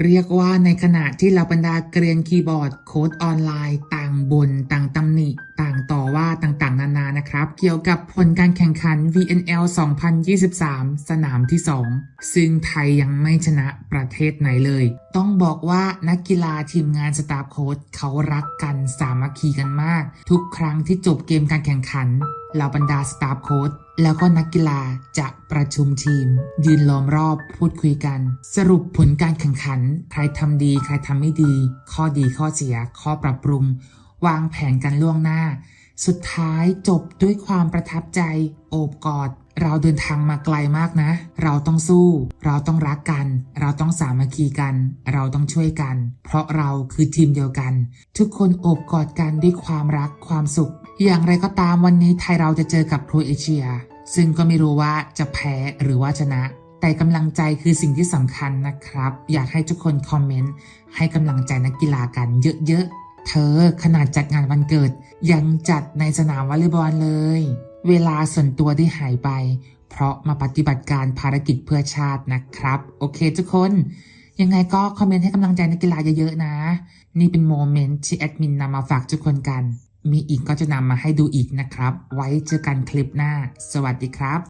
เรียกว่าในขณะที่เหล่าบรรดาเกรียนคีย์บอร์ดโค้ดออนไลน์ ต่างบนต่างตำหนิ ต่างต่อว่าต่างๆ นานานะครับ เกี่ยวกับผลการแข่งขัน VNL 2023 สนามที่ 2 ซึ่งไทยยังไม่ชนะประเทศไหนเลย ต้องบอกว่านักกีฬาทีมงานสตาฟโค้ดเขารักกันสามัคคีกันมาก ทุกครั้งที่จบเกมการแข่งขัน เหล่าบรรดาสตาฟโค้ดแล้วก็นักกีฬาจะประชุมทีม ยืนล้อมรอบพูดคุยกัน สรุปผลการแข่งขัน ใครทำดี ใครทำไม่ดี ข้อดีข้อเสีย ข้อปรับปรุง วางแผนกันล่วงหน้า สุดท้ายจบด้วยความประทับใจ โอบกอด เราเดินทางมาไกลมากนะ เราต้องสู้ เราต้องรักกัน เราต้องสามัคคีกัน เราต้องช่วยกัน เพราะเราคือทีมเดียวกัน ทุกคนโอบกอดกันด้วยความรักความสุข อย่างไรก็ตามวันนี้ไทยเราจะเจอกับโครเอเชีย ซึ่งก็ไม่รู้ว่าจะแพ้หรือว่าชนะ แต่กำลังใจคือสิ่งที่สำคัญนะครับ อยากให้ทุกคนคอมเมนต์ให้กำลังใจนักกีฬากันเยอะๆ เธอขนาดจัดงานวันเกิด ยังจัดในสนามวอลเลย์บอลเลย เวลาส่วนตัวได้หายไป เพราะมาปฏิบัติการภารกิจเพื่อชาตินะครับ โอเคทุกคนยังไงก็คอมเมนต์ให้กำลังใจนักกีฬาเยอะๆนะ นี่เป็นโมเมนต์ที่แอดมินนำมาฝากทุกคนกัน มีอีกก็จะนำมาให้ดูอีกนะครับ ไว้เจอกันคลิปหน้า สวัสดีครับ